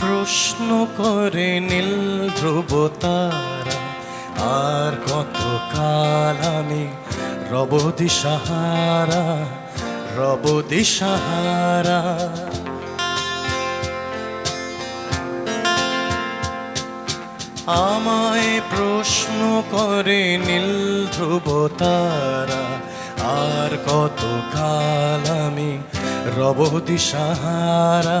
প্রশ্ন করে নীল ধ্রুব তারা, আর কত কাল আমি রব দিশাহারা রব দিশাহারা? আমায় প্রশ্ন করে নীল ধ্রুব তারা, আর কত কাল আমি রব দিশাহারা?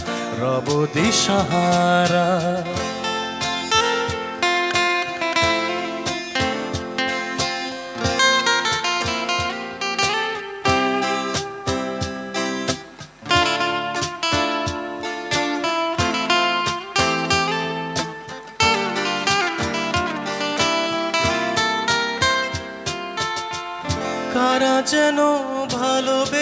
রব দিশাহারা। কারা যেন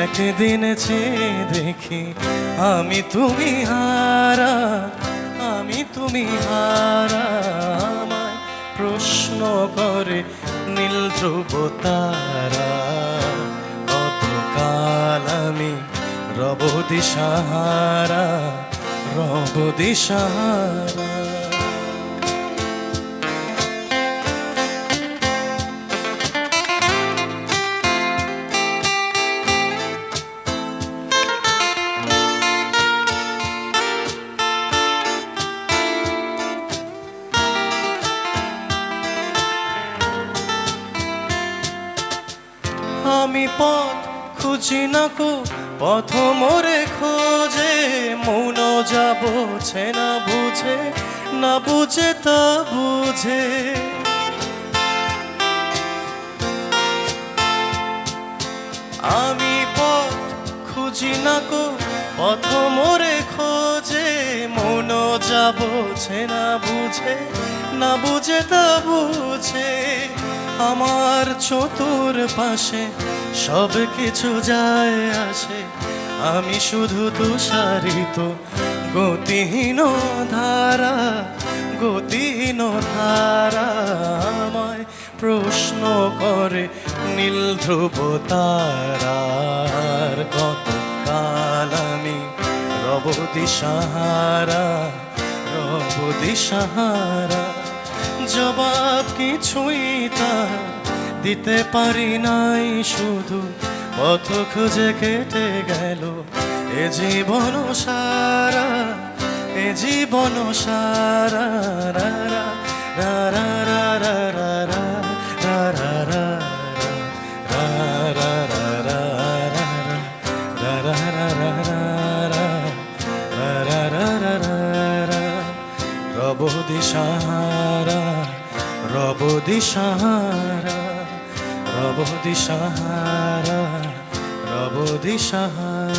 একদিন চেয়ে দেখি, আমি তুমি হারা, আমি তুমি হারা, আমায় প্রশ্ন করে নীল ধ্রুব তারা আমি রব দিশাহারা রব দিশাহারা। আমি পথ খুঁজি না কো, পথ মোরে খোঁজে। মৌন যাব না বুঝে না বুঝে তা বুঝে। আমি পথ খুঁজি না কো, পথ মোরে খোঁজে। মন যাব না বুঝে না বুঝে তা বুঝে। আমার চতুর পাশে সব কিছু যায় আসে। আমি শুধু তুষারিত, গতিহীন ধারা গতিহীন ধারা আমায় প্রশ্ন করে, নীল ধ্রুব তারার কত কাল আমি রব দিশাহারা রব দিশাহারা। কিছুই তা দিতে পারি নাই শুধু পথ খুঁজে কেটে গেল এ জীবন সারা এ জীবন সারা রা রা রা রা রা রা রা রা রা রা রা রব দিশাহারা রব দিশাহারা রব দিশাহারা।